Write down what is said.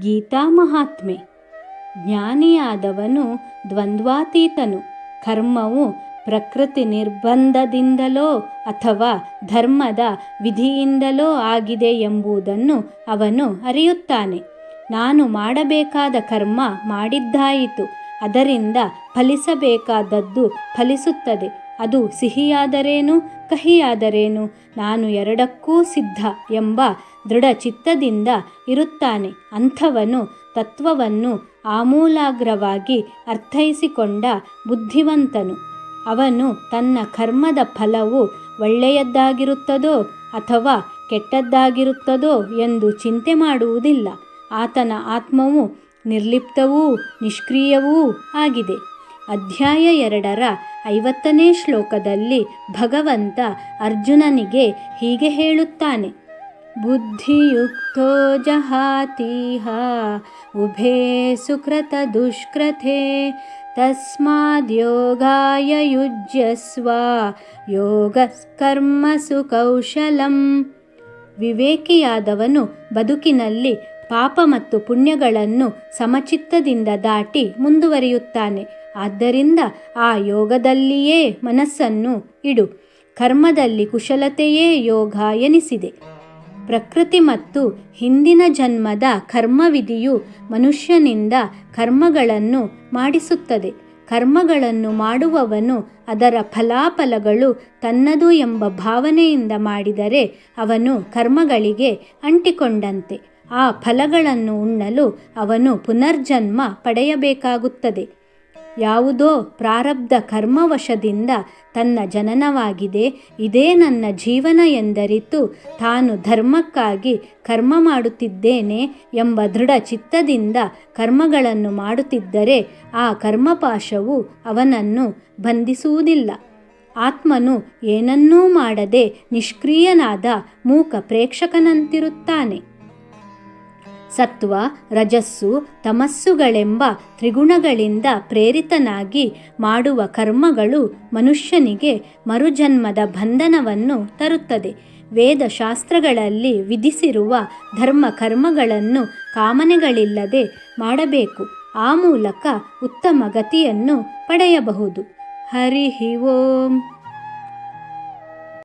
ಗೀತಾ ಮಹಾತ್ಮೆ. ಜ್ಞಾನಿಯಾದವನು ದ್ವಂದ್ವಾತೀತನು. ಕರ್ಮವು ಪ್ರಕೃತಿ ನಿರ್ಬಂಧದಿಂದಲೋ ಅಥವಾ ಧರ್ಮದ ವಿಧಿಯಿಂದಲೋ ಆಗಿದೆ ಎಂಬುದನ್ನು ಅವನು ಅರಿಯುತ್ತಾನೆ. ನಾನು ಮಾಡಬೇಕಾದ ಕರ್ಮ ಮಾಡಿದ್ದಾಯಿತು. ಅದರಿಂದ ಫಲಿಸಬೇಕಾದದ್ದು ಫಲಿಸುತ್ತದೆ. ಅದು ಸಿಹಿಯಾದರೇನು, ಕಹಿಯಾದರೇನು? ನಾನು ಎರಡಕ್ಕೂ ಸಿದ್ಧ ಎಂಬ ದೃಢ ಚಿತ್ತದಿಂದ ಇರುತ್ತಾನೆ. ಅಂಥವನು ತತ್ವವನ್ನು ಆಮೂಲಾಗ್ರವಾಗಿ ಅರ್ಥೈಸಿಕೊಂಡ ಬುದ್ಧಿವಂತನು. ಅವನು ತನ್ನ ಕರ್ಮದ ಫಲವು ಒಳ್ಳೆಯದ್ದಾಗಿರುತ್ತದೋ ಅಥವಾ ಕೆಟ್ಟದ್ದಾಗಿರುತ್ತದೋ ಎಂದು ಚಿಂತೆ ಮಾಡುವುದಿಲ್ಲ. ಆತನ ಆತ್ಮವು ನಿರ್ಲಿಪ್ತವೂ ನಿಷ್ಕ್ರಿಯವೂ ಆಗಿದೆ. ಅಧ್ಯಾಯ ಎರಡರ ಐವತ್ತನೇ ಶ್ಲೋಕದಲ್ಲಿ ಭಗವಂತ ಅರ್ಜುನನಿಗೆ ಹೀಗೆ ಹೇಳುತ್ತಾನೆ. ಬುದ್ಧಿಯುಕ್ತೋ ಜಹಾತೀಹ, ಉಭೇ ಸುಕೃತ ದುಷ್ಕೃತೆ ತಸ್ಮಾದ್ಯೋಗಾಯ ಯುಜ್ಯಸ್ವ ಯೋಗ ಕರ್ಮಸು ಕೌಶಲಂ ವಿವೇಕಿಯಾದವನು ಬದುಕಿನಲ್ಲಿ ಪಾಪ ಮತ್ತು ಪುಣ್ಯಗಳನ್ನು ಸಮಚಿತ್ತದಿಂದ ದಾಟಿ ಮುಂದುವರಿಯುತ್ತಾನೆ. ಆದ್ದರಿಂದ ಆ ಯೋಗದಲ್ಲಿಯೇ ಮನಸ್ಸನ್ನು ಇಡು. ಕರ್ಮದಲ್ಲಿ ಕುಶಲತೆಯೇ ಯೋಗ ಎನಿಸಿದೆ. ಪ್ರಕೃತಿ ಮತ್ತು ಹಿಂದಿನ ಜನ್ಮದ ಕರ್ಮವಿಧಿಯು ಮನುಷ್ಯನಿಂದ ಕರ್ಮಗಳನ್ನು ಮಾಡಿಸುತ್ತದೆ. ಕರ್ಮಗಳನ್ನು ಮಾಡುವವನು ಅದರ ಫಲಾಫಲಗಳು ತನ್ನದು ಎಂಬ ಭಾವನೆಯಿಂದ ಮಾಡಿದರೆ ಅವನು ಕರ್ಮಗಳಿಗೆ ಅಂಟಿಕೊಂಡಂತೆ. ಆ ಫಲಗಳನ್ನು ಉಣ್ಣಲು ಅವನು ಪುನರ್ಜನ್ಮ ಪಡೆಯಬೇಕಾಗುತ್ತದೆ. ಯಾವುದೋ ಪ್ರಾರಬ್ಧ ಕರ್ಮವಶದಿಂದ ತನ್ನ ಜನನವಾಗಿದೆ. ಇದೇ ನನ್ನ ಜೀವನ ಎಂದರಿತು ತಾನು ಧರ್ಮಕ್ಕಾಗಿ ಕರ್ಮ ಮಾಡುತ್ತಿದ್ದೇನೆ ಎಂಬ ದೃಢ ಚಿತ್ತದಿಂದ ಕರ್ಮಗಳನ್ನು ಮಾಡುತ್ತಿದ್ದರೆ ಆ ಕರ್ಮಪಾಶವು ಅವನನ್ನು ಬಂಧಿಸುವುದಿಲ್ಲ. ಆತ್ಮನು ಏನನ್ನೂ ಮಾಡದೆ ನಿಷ್ಕ್ರಿಯನಾದ ಮೂಕ ಪ್ರೇಕ್ಷಕನಂತಿರುತ್ತಾನೆ. ಸತ್ವ, ರಜಸ್ಸು, ತಮಸ್ಸುಗಳೆಂಬ ತ್ರಿಗುಣಗಳಿಂದ ಪ್ರೇರಿತನಾಗಿ ಮಾಡುವ ಕರ್ಮಗಳು ಮನುಷ್ಯನಿಗೆ ಮರುಜನ್ಮದ ಬಂಧನವನ್ನು ತರುತ್ತದೆ. ವೇದಶಾಸ್ತ್ರಗಳಲ್ಲಿ ವಿಧಿಸಿರುವ ಧರ್ಮ ಕರ್ಮಗಳನ್ನು ಕಾಮನೆಗಳಿಲ್ಲದೆ ಮಾಡಬೇಕು. ಆ ಮೂಲಕ ಉತ್ತಮ ಗತಿಯನ್ನು ಪಡೆಯಬಹುದು. ಹರಿ ಓಂ.